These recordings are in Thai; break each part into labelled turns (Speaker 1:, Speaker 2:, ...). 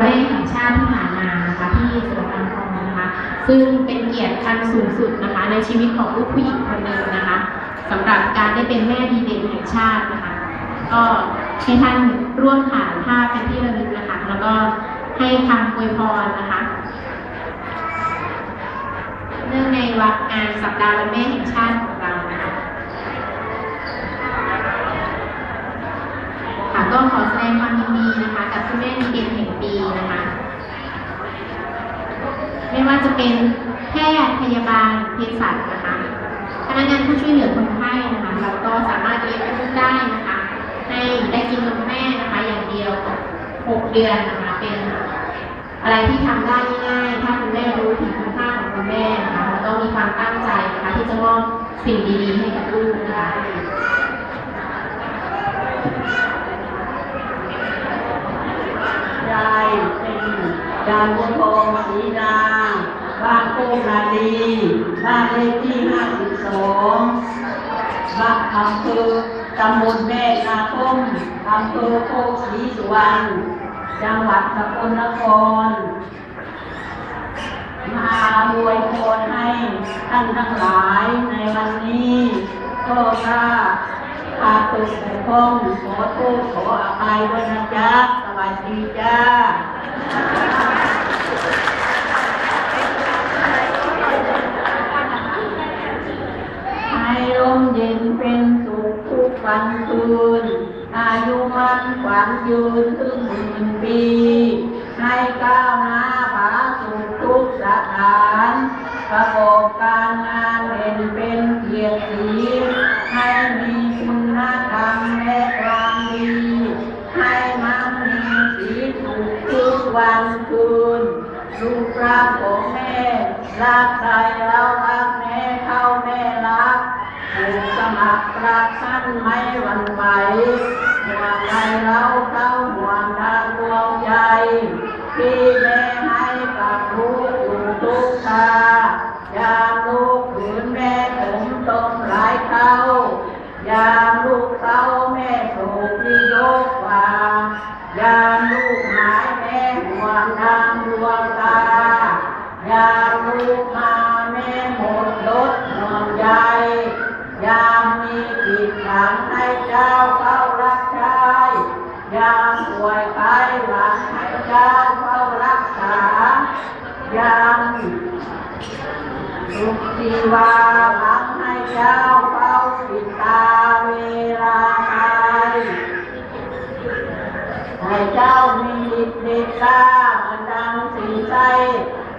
Speaker 1: แม่แห่งชาติที่ผ่านมานะคะที่สวนอัมพรนะคะ ซึ่งเป็นเกียรติอันสูงสุดนะคะ ในชีวิตของลูกผู้หญิงคนหนึ่งนะคะสำหรับการได้เป็นแม่ดีเด่นแห่งชาตินะคะ ก็ให้ท่านร่วมถ่ายภาพเป็นที่ระลึกนะคะ แล้วก็ให้คำอวยพรนะคะเนื่องในวันงานสัปดาห์วันแม่แห่งชาติของเรานะคะค่ะก็ขอแสดงความยินดีนะคะ กับคุณแม่ดีเด่นแห่งปีนะคะาจะเป็นแพทย์พยาบาลเภสัชนะคะพนักงานผู้ช่วยเหลือคนไข้นะคะเราก็สามารถเลี้ยงลูกได้นะคะ ให้ได้กินนมแม่นะคะอย่างเดียว6เดือนนะคะเป็นอะไรที่ทำได้ง่ายถ้าคุณแม่รู้ถึงคุณค่าของคุณแม่นะคะแล้วก็มีความตั้งใจนะคะที่จะมอบสิ่งดีๆให้กับลูกนะคะ
Speaker 2: ยายเป็นยายบัวทองศรีดา บ้านโคกนาดีบ้านเลขที่ห้าสิบสองบ้านอำเภอตำบลแม่นาคมอำเภอโคกศรีสุวรรณ จังหวัดสกลนคร มาอวยพรให้ท่านทั้งหลายในวันนี้ก็ถ้าขาตกบกพร่องขอโทษขออภัยด้วยนะจ๊ะสวัสดีจ้า ให้ลมเย็นเป็นสุขทุกวันคืน อายุมันขวัญยืนถึงหมื่นปี ให้ก้าวหน้าผาสุขทุกสถานประกอบการงานเห็นเป็นเกียรติให้มีคุณธรรมและความดี ให้มันมีสีสุขทุกวันคืนลูกรักของแม่รักใครเรารักแม่เข้าแม่รัก ผูกสมัครรักท่านไม่หวั่นไหวห่วงใยเราเข้าห่วงทางดวงใจพี่แม่ให้กับลูกอยู่ทุกชายามลูกขืนแม่ผมตรงหลายเท่ายามลูกเต้าแม่ถูกที่ยก รังให้เจ้าเข้ารับใช้ยามป่วยไข้หวังให้เจ้าเข้ารักษายามสุขชีวาหวังให้เจ้าเข้าปิดตาเวลาตายให้เจ้ามีฤทธิ์เดชาดังสีใส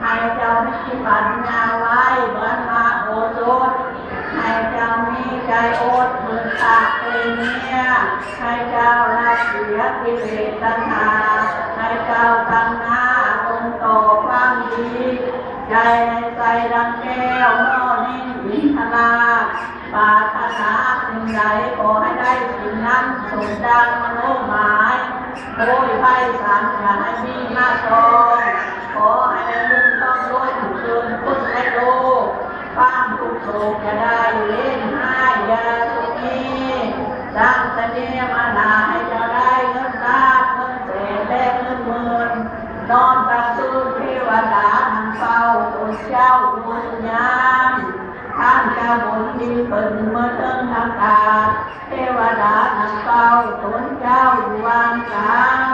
Speaker 2: ให้เจ้ามีปัญญาไว้เหมือนมาโอสถ ให้เจ้ามีใจอดมือตาเป็นเนี่ยให้เจ้าละเสียกิเลสตัณหา ให้เจ้าตั้งหน้าตรงต่อความดี ใจในใจดังแก้วโน่นิ่งวิทนาปารถนาสิ่งใดขอให้ได้สิ่งนั้นสมดังมโนหมายโอ้ยไพศามอย่าให้มีมาตองขอให้ได้เงินต้องรวยถูกเกินคนในโลก ความทุกข์โศกจะได้เล่นให้ยาสุขีดังตะเนียมานาให้เจะได้เงินล้านเงินแสนและเงินหมื่นนอนตักตื่นเทวดานังเฝ้าตัว เจ้าบุญญามท่านเจ้าบุญดีเปิ่นเมื่อเทิงทำตาเทวดานังเฝ้าตนเจ้าอยู่วางกลาง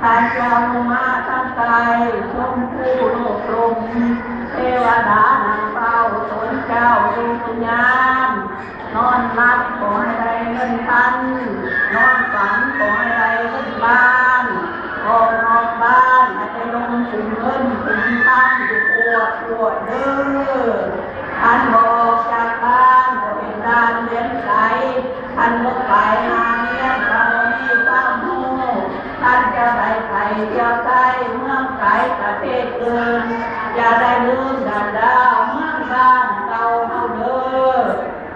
Speaker 2: ท่านเจ้าลงมาตั้งใจชมผู้โลกลมเทวดานางเฝ้าตนเจ้าดูงามนอนรับขอให้ได้เงินพันนอนฝันขอให้ได้เงินบ้านออกนอกบ้านให้ไปลงถึงเงินถึง พันอยู่ปวดปวดเด้อท่านบอกจากบ้านบอกเป็นด้านเลี้ยงไก่ท่านลกไปหาเลี้ยงเรานี่ตั้งหูท่านจะไปไก่เที่ยวใต้เมืองไก่ประเทศอื่นอย่าได้ลืมดันดาวเมืองบ้านเก่าเฮาเด้อ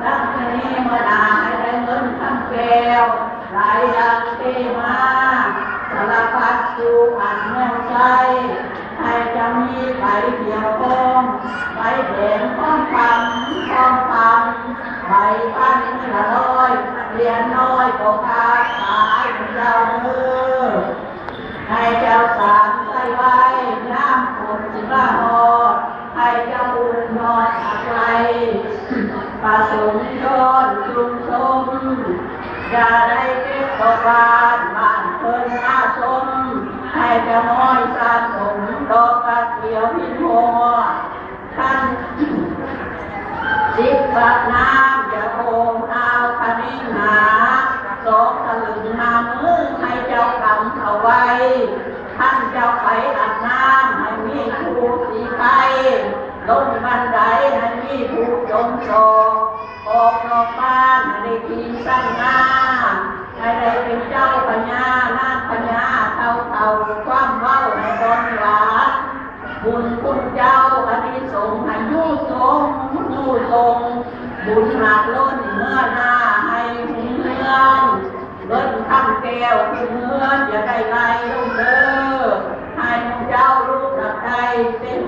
Speaker 2: ดังนี้เมื่าให้ได้เงินคำแก้วหลดังเทมาสารพัดสู่อันเมืองใจ มีใครเกี่ยวข้องใครเห็นข้องคำข้องคำใครปั้นละน้อยเรียนน้อยก็ขาดสายเจ้ามือให้เจ้าสามใส่ไว้น้ำฝนสิบาหอดให้เจ้าอุ่นนอนอักไกประสงค์ยอดจุงสมดาร บบัดน้ำอย่าโอมเอาปนิหาสองตะลึงมามือให้เจ้ากำเอาไว้ ท่านเจ้าไปอาบน้ำให้มีผู้สีไปลงบันไดให้มีผู้จมโศกออกนอกบ้านให้ได้ทีสั้นหน้าเป็นเจ้าปัญญานางปัญญาเท่าเท่าๆความเว้าในตอนหวาน บุญคุณเจ้าอนิสงส์ให้ยู่ทรงยู่ทรงบุญหากล้นเมื่อหน้าให้หุ่นเมืองเบิ้ลคำแก้วขึ้นเมืองอย่าได้ไล่ลงเด้อให้พระเจ้าลูกกับใจเป็น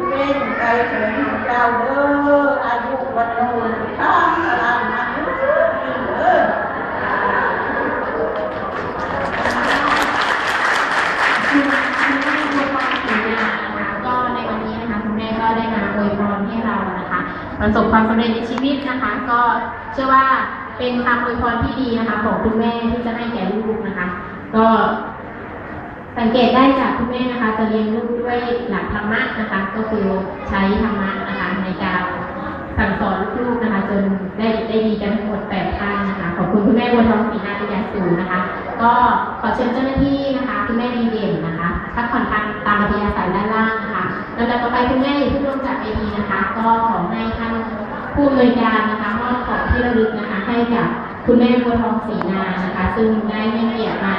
Speaker 2: เป็นใจถึงเจ้าเด้ออายุวันนูนข้ามพลังมันเด้อ
Speaker 1: คุณแม่อวยพรสีนานะคะก็ในวันนี้นะคะคุณแม่ก็ได้มาอวยพรให้เรานะคะ ประสบความสำเร็จในชีวิตนะคะ ก็เชื่อว่าเป็นคำอวยพรที่ดีนะคะ ของคุณแม่ที่จะให้แก่ลูกนะคะ ก็ สังเกตได้จากคุณแม่นะคะ จะเลี้ยงลูกด้วยหลักธรรมะนะคะ ก็คือใช้ธรรมะนะคะในการสั่งสอนลูกๆนะคะ จนได้ได้ดีกันทั้งหมดแปดท่านนะคะขอบคุณคุณแม่บัวทองศรีนาเป็นอย่าสูนะคะ ก็ขอเชิญเจ้าหน้าที่นะคะคุณแม่ดีเด่นนะคะพักผ่อนทางตามอัธยาศัยด้านล่างนะคะแลำดับต่อไปคุณแม่อย่าเพิ่งลงจากเวทีนะคะ ก็ขอให้ท่านผู้อำนวยการนะคะมอบของที่ระลึกนะคะ ให้กับคุณแม่บัวทองศรีนานะคะ ซึ่งได้ให้เกียรติมา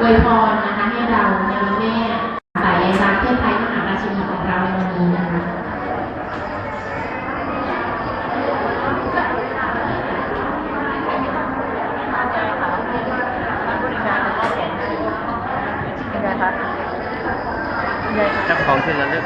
Speaker 1: อวยพรนะคะให้เราในวันแม่สายรักเทพไทยมหาราชินีของเราในวันนี้นะคะ
Speaker 3: เจ้าของที่ระลึก